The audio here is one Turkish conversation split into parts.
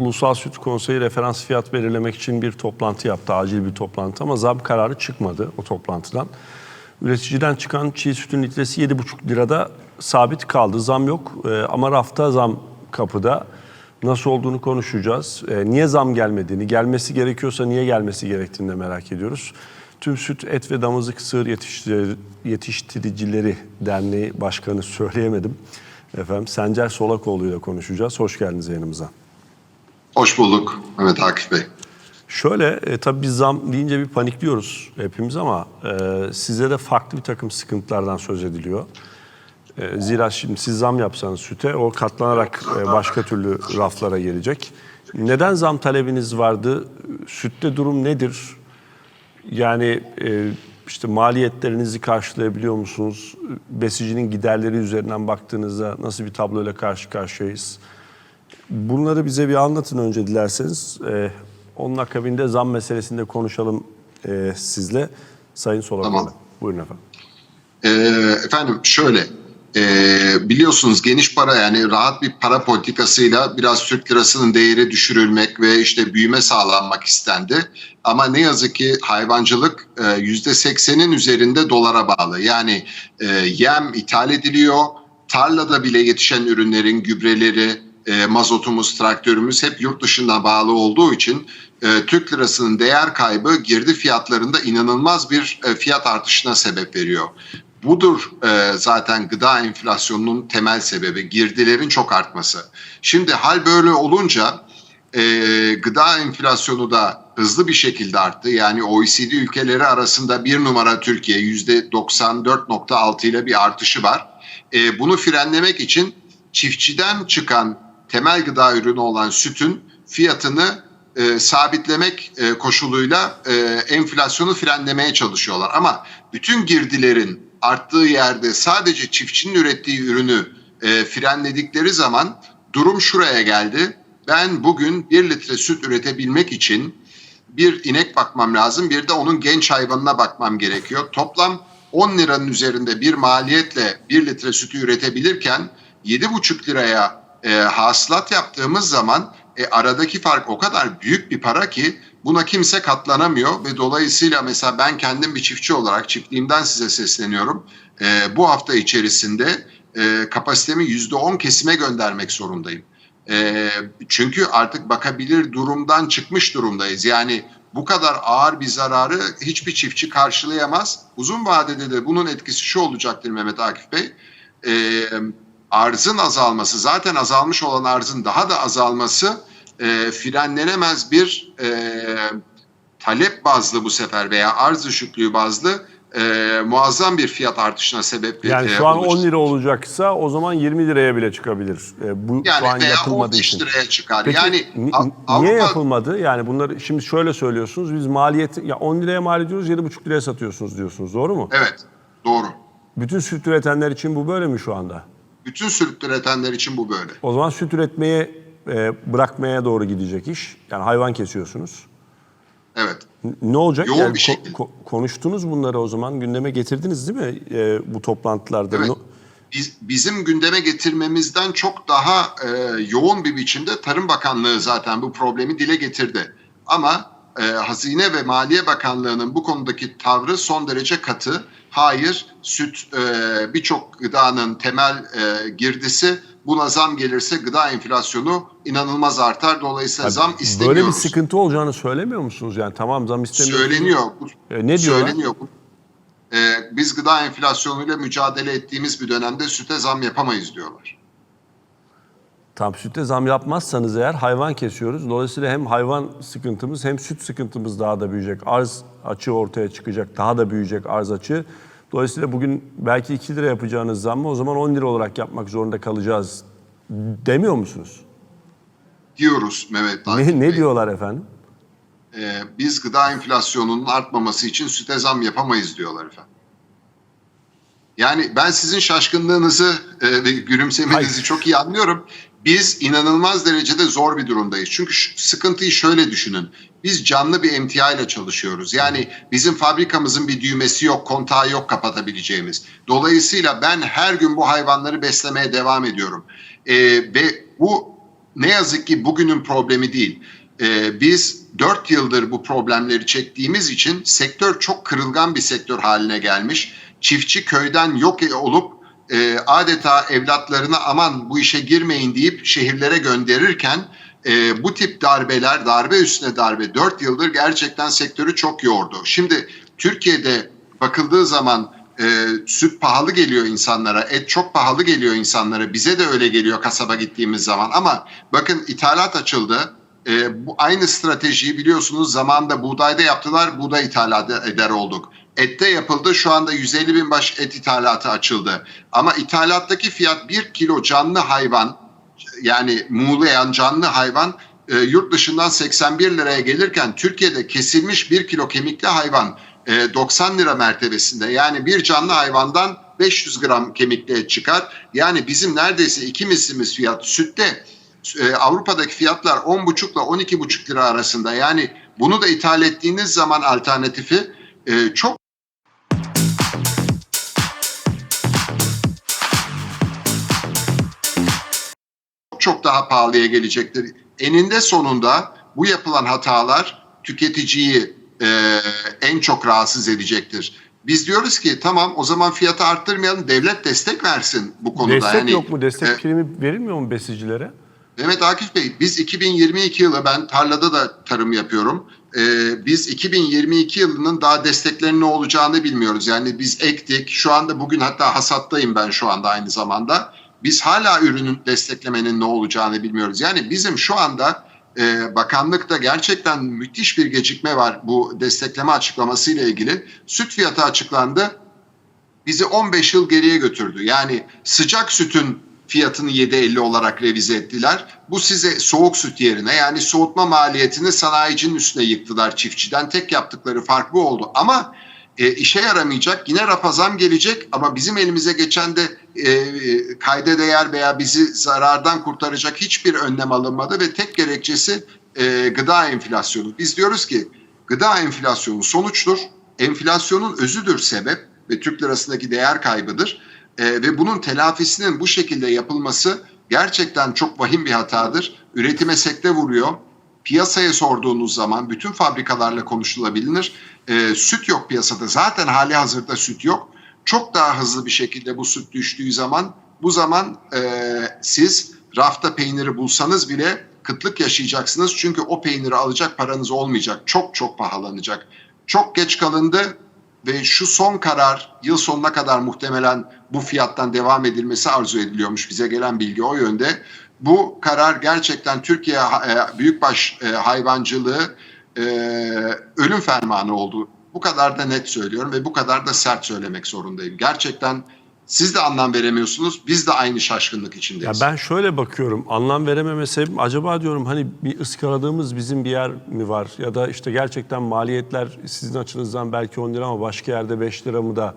Ulusal Süt Konseyi referans fiyat belirlemek için bir toplantı yaptı, acil bir toplantı ama zam kararı çıkmadı o toplantıdan. Üreticiden çıkan çiğ sütün litresi 7,5 lirada sabit kaldı. Zam yok Ee, ama rafta zam kapıda. Nasıl olduğunu konuşacağız. Ee, niye zam gelmediğini, gelmesi gerekiyorsa niye gelmesi gerektiğini de merak ediyoruz. Tüm Süt, Et ve Damızlık Sığır Yetiştirici- Yetiştiricileri Derneği Başkanı söyleyemedim. Efendim Sencer Solakoğlu ile konuşacağız. Hoş geldiniz yayınımıza. Hoş bulduk Mehmet Akif Bey. Şöyle e, tabii biz zam deyince bir panikliyoruz hepimiz ama e, size de farklı bir takım sıkıntılardan söz ediliyor. E, zira şimdi siz zam yapsanız süte o katlanarak e, başka türlü raflara gelecek. Neden zam talebiniz vardı? Sütte durum nedir? Yani e, işte maliyetlerinizi karşılayabiliyor musunuz? Besicinin giderleri üzerinden baktığınızda nasıl bir tabloyla karşı karşıyayız? Bunları bize bir anlatın önce dilerseniz. Ee, onun akabinde zam meselesinde konuşalım e, sizle. Sayın Solakoğlu. Tamam. Buyurun efendim. Ee, efendim şöyle ee, biliyorsunuz geniş para yani rahat bir para politikasıyla biraz Türk lirasının değeri düşürülmek ve işte büyüme sağlanmak istendi. Ama ne yazık ki hayvancılık e, yüzde seksenin üzerinde dolara bağlı. Yani e, yem ithal ediliyor. Tarlada bile yetişen ürünlerin gübreleri, e, mazotumuz, traktörümüz hep yurt dışına bağlı olduğu için e, Türk lirasının değer kaybı girdi fiyatlarında inanılmaz bir e, fiyat artışına sebep veriyor. Budur e, zaten gıda enflasyonunun temel sebebi girdilerin çok artması. Şimdi hal böyle olunca e, gıda enflasyonu da hızlı bir şekilde arttı. Yani OECD ülkeleri arasında bir numara Türkiye %94.6 ile bir artışı var. E, bunu frenlemek için çiftçiden çıkan temel gıda ürünü olan sütün fiyatını e, sabitlemek e, koşuluyla e, enflasyonu frenlemeye çalışıyorlar. Ama bütün girdilerin arttığı yerde sadece çiftçinin ürettiği ürünü e, frenledikleri zaman durum şuraya geldi. Ben bugün bir litre süt üretebilmek için bir inek bakmam lazım, bir de onun genç hayvanına bakmam gerekiyor. Toplam 10 liranın üzerinde bir maliyetle bir litre sütü üretebilirken 7,5 liraya e, hasılat yaptığımız zaman e, aradaki fark o kadar büyük bir para ki buna kimse katlanamıyor ve dolayısıyla mesela ben kendim bir çiftçi olarak çiftliğimden size sesleniyorum. E, bu hafta içerisinde e, kapasitemi %10 kesime göndermek zorundayım. E, çünkü artık bakabilir durumdan çıkmış durumdayız. Yani bu kadar ağır bir zararı hiçbir çiftçi karşılayamaz. Uzun vadede de bunun etkisi şu olacaktır Mehmet Akif Bey. E, arzın azalması, zaten azalmış olan arzın daha da azalması e, frenlenemez bir e, talep bazlı bu sefer veya arz düşüklüğü bazlı e, muazzam bir fiyat artışına sebep Yani e, şu an 10 olacak. lira olacaksa o zaman 20 liraya bile çıkabilir. E, bu şu an yani veya yapılmadığı 15 için. liraya çıkar. Peki yani ni- A- niye Avrupa yapılmadı? Yani bunları şimdi şöyle söylüyorsunuz. Biz maliyeti ya 10 liraya mal ediyoruz, 7,5 liraya satıyorsunuz diyorsunuz. Doğru mu? evet doğru. Bütün süt üretenler için bu böyle mi şu anda? Bütün süt üretenler için bu böyle. O zaman süt üretmeyi e, bırakmaya doğru gidecek iş. Yani hayvan kesiyorsunuz. Evet. N- Ne olacak? Yoğun bir ko- şekilde. ko- konuştunuz bunları o zaman gündeme getirdiniz değil mi e, bu toplantılarda? Evet. No- Biz, bizim gündeme getirmemizden çok daha e, yoğun bir biçimde Tarım Bakanlığı zaten bu problemi dile getirdi. Ama e, Hazine ve Maliye Bakanlığı'nın bu konudaki tavrı son derece katı. Hayır, süt e, birçok gıdanın temel e, girdisi. Buna zam gelirse gıda enflasyonu inanılmaz artar. Dolayısıyla zam istemiyoruz. Böyle bir sıkıntı olacağını söylemiyor musunuz? Yani tamam zam istemiyorsunuz. Söyleniyor. E, ne diyorlar? Söyleniyor. Ee, biz gıda enflasyonuyla mücadele ettiğimiz bir dönemde süte zam yapamayız diyorlar. Tam sütte zam yapmazsanız eğer hayvan kesiyoruz. Dolayısıyla hem hayvan sıkıntımız hem süt sıkıntımız daha da büyüyecek. Arz açığı ortaya çıkacak. Daha da büyüyecek arz açığı. Dolayısıyla bugün belki 2 lira yapacağınız zammı o zaman 10 lira olarak yapmak zorunda kalacağız demiyor musunuz? Diyoruz Mehmet Akif Ne, ne Bey. diyorlar efendim? Ee, biz gıda enflasyonunun artmaması için süte zam yapamayız diyorlar efendim. Yani ben sizin şaşkınlığınızı e, ve gülümsemenizi Hayır. çok iyi anlıyorum. Biz inanılmaz derecede zor bir durumdayız. Çünkü sıkıntıyı şöyle düşünün. Biz canlı bir emtia ile çalışıyoruz. Yani bizim fabrikamızın bir düğmesi yok, kontağı yok kapatabileceğimiz. Dolayısıyla ben her gün bu hayvanları beslemeye devam ediyorum. Ee, ve bu ne yazık ki bugünün problemi değil. Ee, biz 4 yıldır bu problemleri çektiğimiz için sektör çok kırılgan bir sektör haline gelmiş. Çiftçi köyden yok olup e, adeta evlatlarına aman bu işe girmeyin deyip şehirlere gönderirken e, bu tip darbeler, darbe üstüne darbe 4 yıldır gerçekten sektörü çok yordu. Şimdi Türkiye'de bakıldığı zaman e, süt pahalı geliyor insanlara, et çok pahalı geliyor insanlara. Bize de öyle geliyor kasaba gittiğimiz zaman. Ama bakın ithalat açıldı. E, bu aynı stratejiyi biliyorsunuz zamanında buğdayda yaptılar, buğday ithalat eder olduk. Ette yapıldı, şu anda 150 bin baş et ithalatı açıldı. Ama ithalattaki fiyat 1 kilo canlı hayvan, yani muğlayan canlı hayvan e, yurt dışından 81 liraya gelirken Türkiye'de kesilmiş 1 kilo kemikli hayvan e, 90 lira mertebesinde. Yani bir canlı hayvandan 500 gram kemikli et çıkar. Yani bizim neredeyse iki mislimiz fiyat. Sütte e, Avrupa'daki fiyatlar 10,5 ile 12,5 lira arasında. Yani bunu da ithal ettiğiniz zaman alternatifi e, çok çok daha pahalıya gelecektir. Eninde sonunda bu yapılan hatalar tüketiciyi e, en çok rahatsız edecektir. Biz diyoruz ki tamam o zaman fiyatı arttırmayalım devlet destek versin bu konuda. Destek yani, yok mu? Destek e, primi verilmiyor mu besicilere? Evet Akif Bey biz 2022 yılı ben tarlada da tarım yapıyorum. Ee, biz 2022 yılının daha desteklerinin ne olacağını bilmiyoruz. Yani biz ektik şu anda bugün hatta hasattayım ben şu anda aynı zamanda. Biz hala ürünün desteklemenin ne olacağını bilmiyoruz. Yani bizim şu anda e, bakanlıkta gerçekten müthiş bir gecikme var bu destekleme açıklaması ile ilgili. Süt fiyatı açıklandı bizi 15 yıl geriye götürdü. Yani sıcak sütün fiyatını 7.50 olarak revize ettiler. Bu size soğuk süt yerine yani soğutma maliyetini sanayicinin üstüne yıktılar çiftçiden. Tek yaptıkları fark bu oldu. Ama e, işe yaramayacak. Yine rapazam gelecek ama bizim elimize geçen de e, e, kayda değer veya bizi zarardan kurtaracak hiçbir önlem alınmadı ve tek gerekçesi e, gıda enflasyonu. Biz diyoruz ki gıda enflasyonu sonuçtur. Enflasyonun özüdür sebep ve Türk lirasındaki değer kaybıdır. E, ve bunun telafisinin bu şekilde yapılması gerçekten çok vahim bir hatadır. Üretime sekte vuruyor. Piyasaya sorduğunuz zaman bütün fabrikalarla konuşulabilir. E, süt yok piyasada. Zaten hali hazırda süt yok. Çok daha hızlı bir şekilde bu süt düştüğü zaman bu zaman e, siz rafta peyniri bulsanız bile kıtlık yaşayacaksınız. Çünkü o peyniri alacak paranız olmayacak. Çok çok pahalanacak. Çok geç kalındı ve şu son karar yıl sonuna kadar muhtemelen bu fiyattan devam edilmesi arzu ediliyormuş. Bize gelen bilgi o yönde. Bu karar gerçekten Türkiye e, büyükbaş e, hayvancılığı e, ölüm fermanı oldu. Bu kadar da net söylüyorum ve bu kadar da sert söylemek zorundayım. Gerçekten siz de anlam veremiyorsunuz. Biz de aynı şaşkınlık Ya içindeyiz. ben şöyle bakıyorum. Anlam verememe sebebim acaba diyorum hani bir ıskaladığımız bizim bir yer mi var? Ya da işte gerçekten maliyetler sizin açınızdan belki 10 lira ama başka yerde 5 lira mı da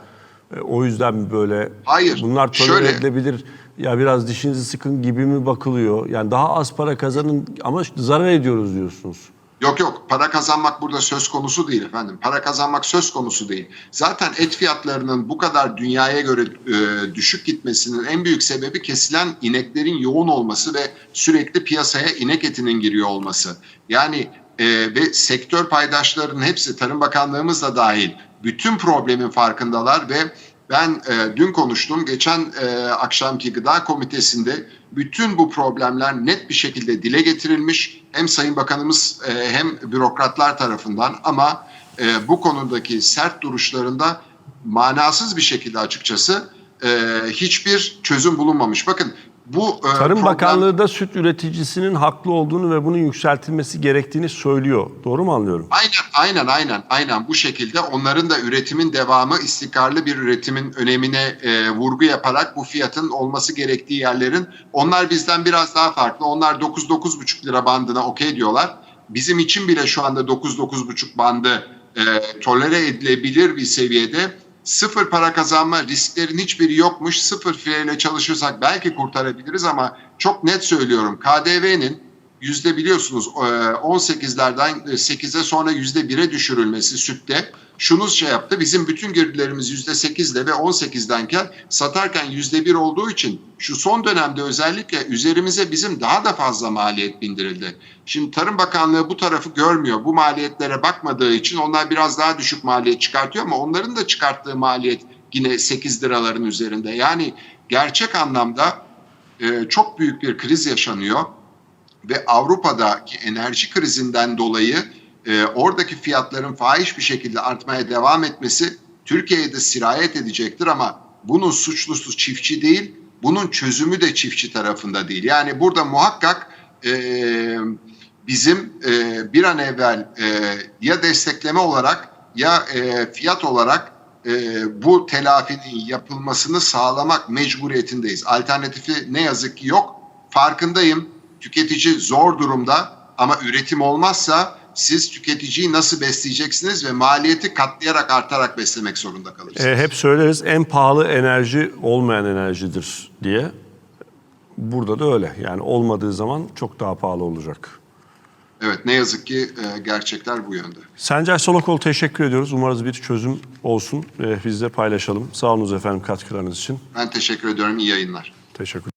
o yüzden böyle? Hayır, Bunlar tolere şöyle- edilebilir. Ya biraz dişinizi sıkın gibi mi bakılıyor? Yani daha az para kazanın ama zarar ediyoruz diyorsunuz. Yok yok para kazanmak burada söz konusu değil efendim. Para kazanmak söz konusu değil. Zaten et fiyatlarının bu kadar dünyaya göre e, düşük gitmesinin en büyük sebebi kesilen ineklerin yoğun olması ve sürekli piyasaya inek etinin giriyor olması. Yani e, ve sektör paydaşlarının hepsi Tarım Bakanlığımız da dahil bütün problemin farkındalar ve ben e, dün konuştum. Geçen e, akşamki gıda komitesinde bütün bu problemler net bir şekilde dile getirilmiş. Hem Sayın Bakanımız e, hem bürokratlar tarafından ama e, bu konudaki sert duruşlarında manasız bir şekilde açıkçası e, hiçbir çözüm bulunmamış. Bakın bu e, Tarım problem- Bakanlığı da süt üreticisinin haklı olduğunu ve bunun yükseltilmesi gerektiğini söylüyor. Doğru mu anlıyorum? Aynen, aynen, aynen, aynen bu şekilde onların da üretimin devamı, istikrarlı bir üretimin önemine e, vurgu yaparak bu fiyatın olması gerektiği yerlerin, onlar bizden biraz daha farklı. Onlar 9-9,5 lira bandına okey diyorlar. Bizim için bile şu anda 9-9,5 bandı e, tolere edilebilir bir seviyede. Sıfır para kazanma risklerin hiçbiri yokmuş. Sıfır fileyle çalışırsak belki kurtarabiliriz ama çok net söylüyorum. KDV'nin yüzde biliyorsunuz e, 18'lerden 8'e sonra yüzde 1'e düşürülmesi sütte şunu şey yaptı. Bizim bütün girdilerimiz yüzde 8'de ve 18'denken satarken yüzde 1 olduğu için şu son dönemde özellikle üzerimize bizim daha da fazla maliyet bindirildi. Şimdi Tarım Bakanlığı bu tarafı görmüyor. Bu maliyetlere bakmadığı için onlar biraz daha düşük maliyet çıkartıyor ama onların da çıkarttığı maliyet yine 8 liraların üzerinde. Yani gerçek anlamda e, çok büyük bir kriz yaşanıyor ve Avrupa'daki enerji krizinden dolayı e, oradaki fiyatların fahiş bir şekilde artmaya devam etmesi Türkiye'ye de sirayet edecektir ama bunun suçlusu çiftçi değil, bunun çözümü de çiftçi tarafında değil. Yani burada muhakkak e, bizim e, bir an evvel e, ya destekleme olarak ya e, fiyat olarak e, bu telafinin yapılmasını sağlamak mecburiyetindeyiz. Alternatifi ne yazık ki yok. Farkındayım. Tüketici zor durumda ama üretim olmazsa siz tüketiciyi nasıl besleyeceksiniz ve maliyeti katlayarak artarak beslemek zorunda kalırsınız. E, hep söyleriz en pahalı enerji olmayan enerjidir diye. Burada da öyle. Yani olmadığı zaman çok daha pahalı olacak. Evet ne yazık ki e, gerçekler bu yönde. Sencer Solokol teşekkür ediyoruz. Umarız bir çözüm olsun. E, biz de paylaşalım. Sağ olunuz efendim katkılarınız için. Ben teşekkür ediyorum. İyi yayınlar. Teşekkür